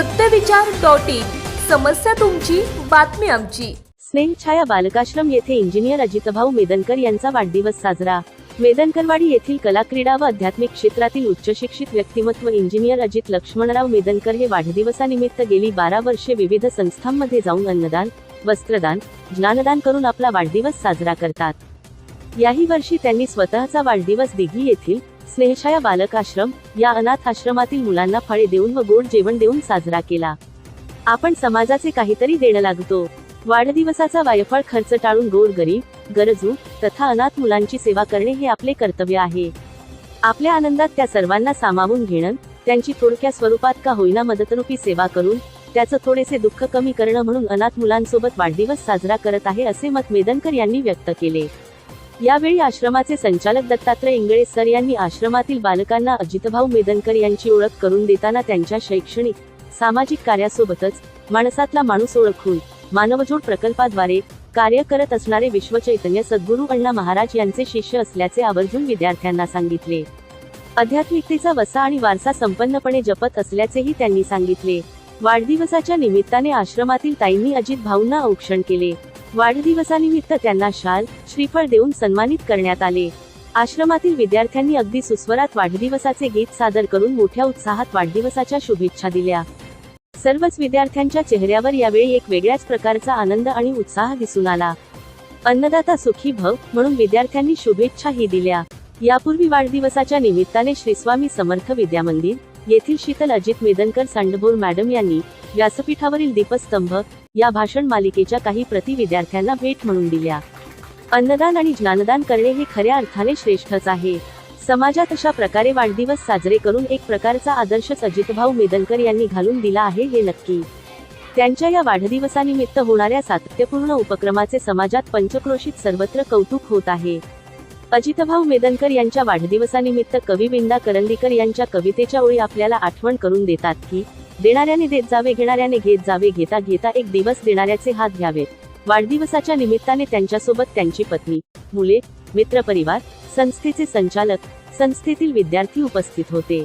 सत्यविचार dot in. समस्या तुमची बातमी आमची. स्नेहछाया बालकाश्रम येथे इंजिनियर अजितभाऊ मेदनकर यांचा वाढदिवस साजरा. मेदनकरवाडी येथील कला क्रीडा व आध्यात्मिक क्षेत्रातील उच्च शिक्षित व्यक्तिमत्व इंजिनियर अजित लक्ष्मणराव मेदनकर हे वाढदिवसानिमित्त गेली बारा वर्षे विविध संस्थांमध्ये जाऊन अन्नदान वस्त्रदान ज्ञानदान करून आपला वाढदिवस साजरा करतात. याही वर्षी त्यांनी स्वतःचा वाढदिवस दिघी येथील स्नेहछाया बालकाश्रम या अनाथ आश्रमातील मुलांना फळे देऊन व गोड जेवण देऊन साजरा केला. आपण समाजाचे काहीतरी देणं लागतो. वाढदिवसाचा वायफळ खर्च टाळून गोड गरीब गरजू तथा अनाथ मुलांची सेवा करणे हे आपले कर्तव्य आहे. आपल्या आनंदात त्या सर्वांना सामावून घेणं त्यांची थोडक्या स्वरूपात का होईना मदतरूपी सेवा करून त्याचं थोडेसे दुःख कमी करणं म्हणून अनाथ मुलांसोबत वाढदिवस साजरा करत आहे असे मत मेदनकर यांनी व्यक्त केले. यावेळी आश्रमाचे संचालक दत्तात्रय इंगळे सर यांनी आश्रमातील बालकांना अजितभाऊ मेदनकर यांची ओळख करून देताना त्यांच्या शैक्षणिक सामाजिक कार्यासोबतच माणसातला माणूस ओळखून मानवजोड प्रकल्पाद्वारे कार्य करत असणारे विश्वचैतन्य सद्गुरू अण्णा महाराज यांचे शिष्य असल्याचे आवर्जून विद्यार्थ्यांना सांगितले. आध्यात्मिकतेचा वसा आणि वारसा संपन्नपणे जपत असल्याचेही त्यांनी सांगितले. वाढदिवसाच्या निमित्ताने आश्रमातील ताईंनी अजित भाऊंना औक्षण केले. वाढदिवसानिमित्त त्यांना शाल श्रीफळ देऊन सन्मानित करण्यात आले. आश्रमातील विद्यार्थ्यांनी अगदी सुस्वरात वाढदिवसाचे गीत सादर करून मोठ्या उत्साहात वाढदिवसाच्या शुभेच्छा दिल्या. सर्वच विद्यार्थ्यांच्या चेहऱ्यावर यावेळी एक वेगळ्याच प्रकारचा आनंद आणि उत्साह दिसून आला. अन्नदाता सुखी भव म्हणून विद्यार्थ्यांनी शुभेच्छाही दिल्या. यापूर्वी वाढदिवसाच्या निमित्ताने श्री स्वामी समर्थ विद्यामंदिर येथील शीतल अजित मेदनकर सांडभोर मॅडम यांनी व्यासपीठावरील दीपस्तंभ या भाषण मालिकेच्या काही प्रति विद्यार्थ्यांना भेट म्हणून दिल्या. अन्नदान आणि ज्ञानदान करणे हे खऱ्या अर्थाने श्रेष्ठच आहे. समाजात अशा प्रकारे वाढदिवस साजरे करून एक प्रकारचा आदर्शच अजितभाऊ मेदनकर यांनी घालून दिला आहे हे नक्की. त्यांच्या या वाढदिवसानिमित्त होणाऱ्या सातत्यपूर्ण उपक्रमाचे समाजात पंचक्रोशीत सर्वत्र कौतुक होत आहे. अजितभाऊ मेदनकर यांच्या वाढदिवसानिमित्त कवी विंदा करंदीकर यांच्या कवितेच्या ओळी आपल्याला आठवण करून देतात की देणाऱ्याने देत जावे घेणाऱ्याने घेत जावे घेता घेता एक दिवस देणाऱ्याचे हात घ्यावेत. वाढदिवसाच्या निमित्ताने त्यांच्यासोबत त्यांची पत्नी मुले मित्रपरिवार संस्थेचे संचालक संस्थेतील विद्यार्थी उपस्थित होते.